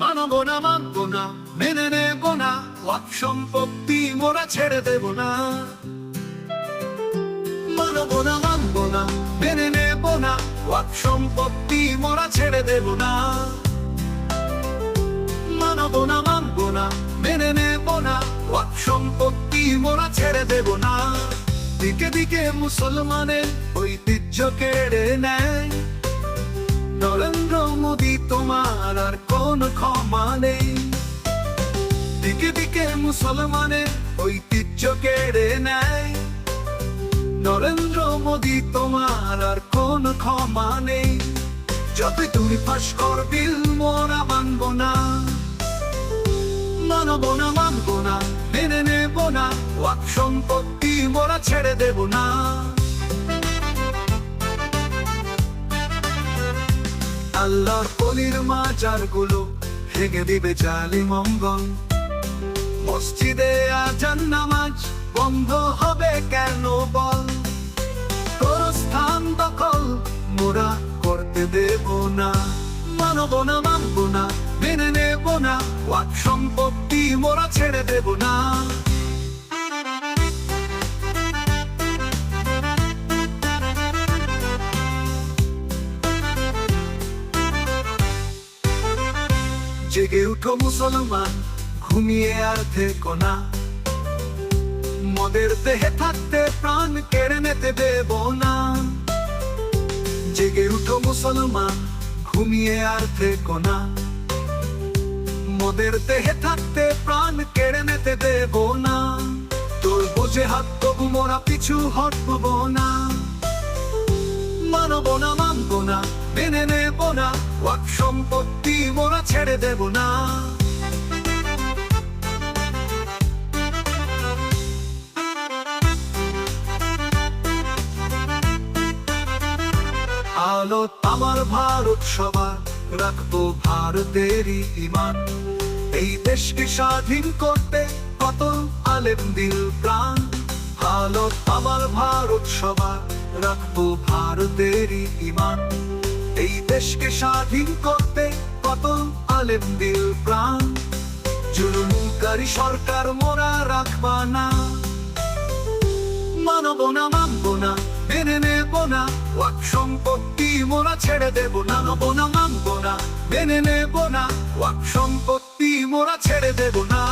মানব না মানব না মেনে নেব না ওয়াক সম্পত্তি মোরা ছেড়ে দেব না মানব মানব না মেনে নেব না ওয়াক সম্পত্তি মোরা ছেড়ে দেব না মানব মানব না মেনে নেব না ওয়াক সম্পত্তি মোরা ছেড়ে দেব না দিকে দিকে মুসলমানের ঐতিহ্য কেড়ে নেয়। নরেন্দ্র মোদী তোমার আর কোন ক্ষমা নেই দিকে দিকে মুসলমানের ঐতিহ্য কেড়ে নেয়। নরেন্দ্র মোদী, তোমার আর কোন ক্ষমা নেই। যতই তুমি ফাঁস কর মোরা মানব না। মানব না মানব না, মেনে নেব না। ওয়াক সম্পত্তি মোরা ছেড়ে দেব না। আল্লাহর কলির মাজারগুলো ভেঙে দিবে জালি মঙ্গল। মসজিদে আজান নামাজ বন্ধ হবে কেন বল? তোর স্থান দখল মোরা করতে দেব না। মানব না মানব না, মেনে নেব না। ওয়াক সম্পত্তি মোরা ছেড়ে দেব না। জেগে উঠো মুসলমান, ঘুমিয়ে আর থেকো না। মদের দেহে থাকতে প্রাণ কেড়ে নিতে দেব না। জেগে উঠো মুসলমান, ঘুমিয়ে আর থেকো না। মদের দেহে থাকতে প্রাণ কেড়ে নিতে দেব না। তোর বোঝে হাত, তবু মোরা পিছু হটব না। মানব না মানব না, মেনে নেব না। ওয়াক সম্পত্তি মোরা ছেড়ে দেব না। আলো আমার ভারত সবার, রাখব ভারতেরই ইমান। এই দেশকে স্বাধীন করতে কত আলেম দিল প্রাণ। আলো আমার ভারত সবার, রাখব ভারতেরই ইমান। এই দেশকে স্বাধীন করতে কত আলেম দিল প্রাণ। জুলুমকারী সরকার মোরা রাখবা না। মানব না মানব না, মেনে নেব না। ওয়াক সম্পত্তি মোরা ছেড়ে দেব না। নব না, মানব না, মেনে নেব না। ওয়াক সম্পত্তি মোরা ছেড়ে দেব না।